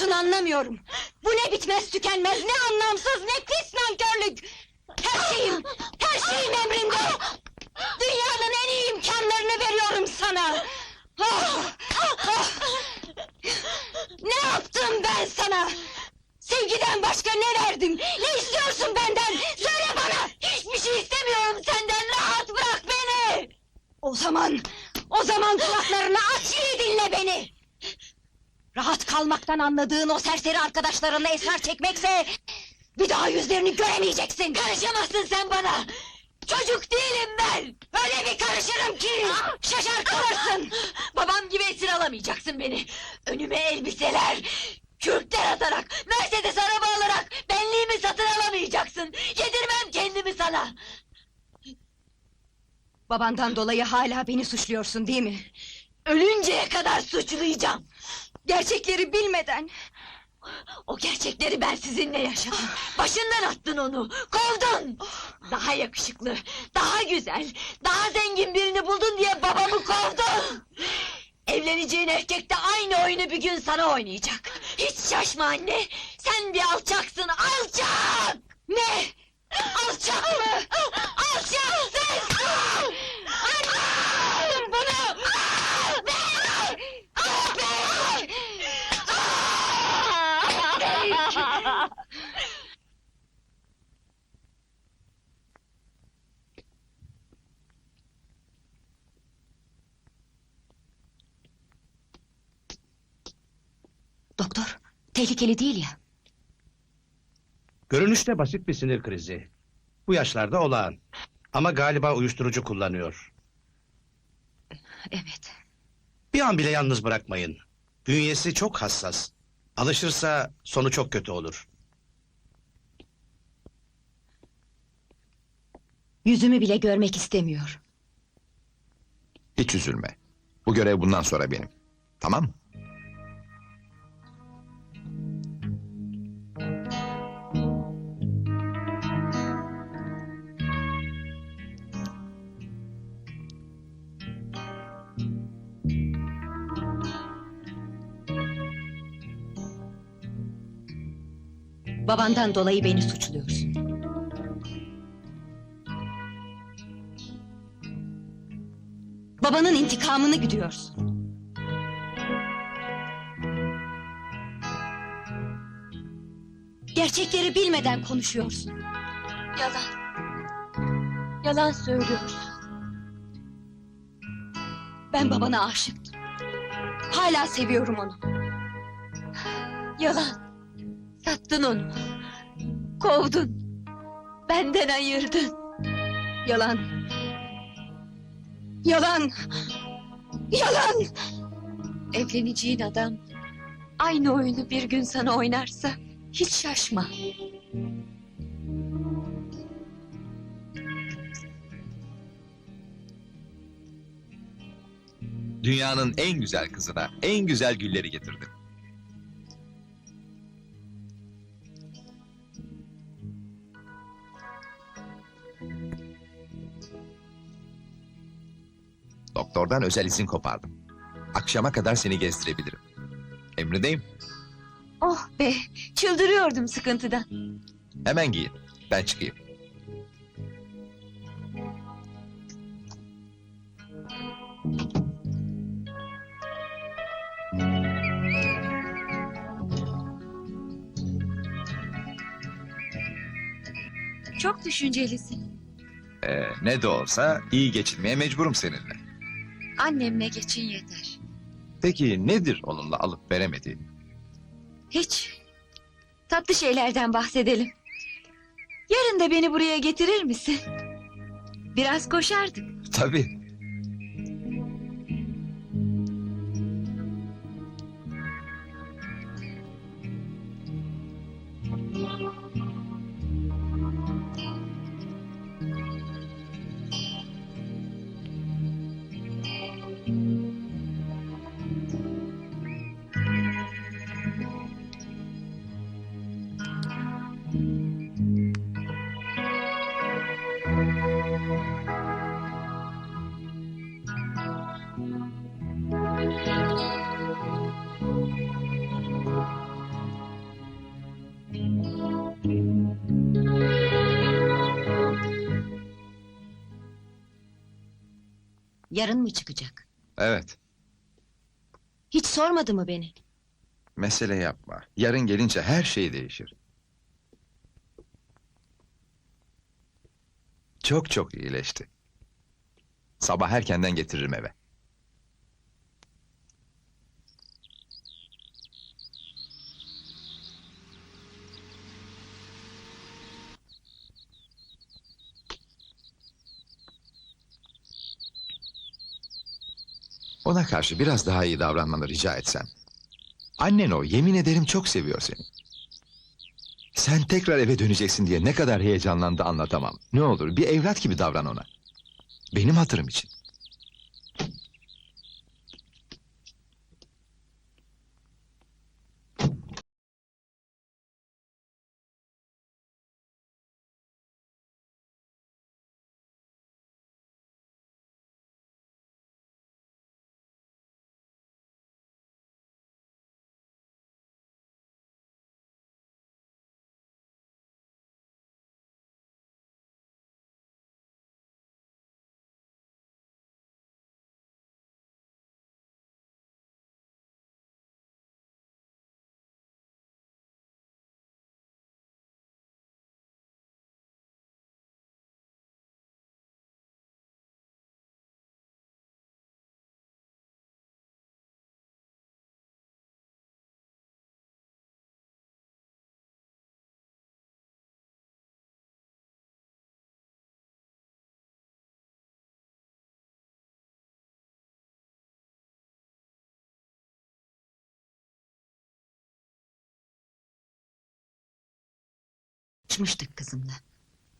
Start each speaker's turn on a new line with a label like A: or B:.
A: yapıyorsun anlamıyorum. Bu ne bitmez tükenmez, ne anlamsız, ne pis nankörlük! Her şeyim, her şeyim emrinde! Dünyanın en iyi imkanlarını veriyorum sana! Ah, ah! Ne yaptım ben sana? Sevgiden başka ne verdim? Ne istiyorsun benden? Söyle bana! Hiçbir şey istemiyorum senden, rahat bırak beni! O zaman, o zaman kulaklarını aç iyi dinle beni! Rahat kalmaktan anladığın o serseri arkadaşlarınla esrar çekmekse... ...bir daha yüzlerini göremeyeceksin! Karışamazsın sen bana! Çocuk değilim ben! Öyle bir karışırım ki... ...şaşar kalırsın! Babam gibi esir alamayacaksın beni! Önüme elbiseler... ...kürkler atarak, Mercedes araba alarak... ...benliğimi satın alamayacaksın! Yedirmem kendimi sana! Babandan dolayı hala beni suçluyorsun değil mi? Ölünceye kadar suçlayacağım! Gerçekleri bilmeden... O gerçekleri ben sizinle yaşadım. Başından attın onu, kovdun! Daha yakışıklı, daha güzel, daha zengin birini buldun diye babamı kovdun! Evleneceğin erkek de aynı oyunu bir gün sana oynayacak. Hiç şaşma anne, sen bir alçaksın, Doktor, tehlikeli değil ya.
B: Görünüşte basit bir sinir krizi. Bu yaşlarda olağan. Ama galiba uyuşturucu kullanıyor.
A: Evet.
B: Bir an bile yalnız bırakmayın. Bünyesi çok hassas. Alışırsa sonu çok kötü olur.
A: Yüzümü bile görmek istemiyor.
C: Hiç üzülme. Bu görev bundan sonra benim. Tamam mı?
A: Babandan dolayı beni suçluyorsun. Babanın intikamını gidiyorsun. Gerçekleri bilmeden konuşuyorsun. Yalan. Yalan söylüyorsun. Ben babana aşıktım. Hala seviyorum onu. Yalan. Sattın onu. Kovdun. Benden ayırdın. Yalan. Yalan. Yalan. Evleneceğin adam aynı oyunu bir gün sana oynarsa hiç şaşma.
C: Dünyanın en güzel kızına en güzel gülleri getirdim. Doktordan özel izin kopardım. Akşama kadar seni gezdirebilirim. Emrindeyim.
A: Oh be, çıldırıyordum sıkıntıdan.
C: Hemen giyin. Ben çıkayım.
A: Çok düşüncelisin.
C: Ee, ne de olsa iyi geçinmeye mecburum seninle.
A: Annemle geçin yeter.
C: Peki nedir onunla alıp veremediğin?
A: Hiç. Tatlı şeylerden bahsedelim. Yarın da beni buraya getirir misin? Biraz koşardık.
C: Tabii.
A: Yarın mı çıkacak?
C: Evet.
A: Hiç sormadı mı beni?
C: Mesele yapma. Yarın gelince her şey değişir. Çok çok iyileşti. Sabah erkenden getiririm eve. Ona karşı biraz daha iyi davranmanı rica etsem. Annen o, yemin ederim çok seviyor seni. Sen tekrar eve döneceksin diye ne kadar heyecanlandı anlatamam. Ne olur bir evlat gibi davran ona. Benim hatırım için.
A: Konuşmuştuk kızımla.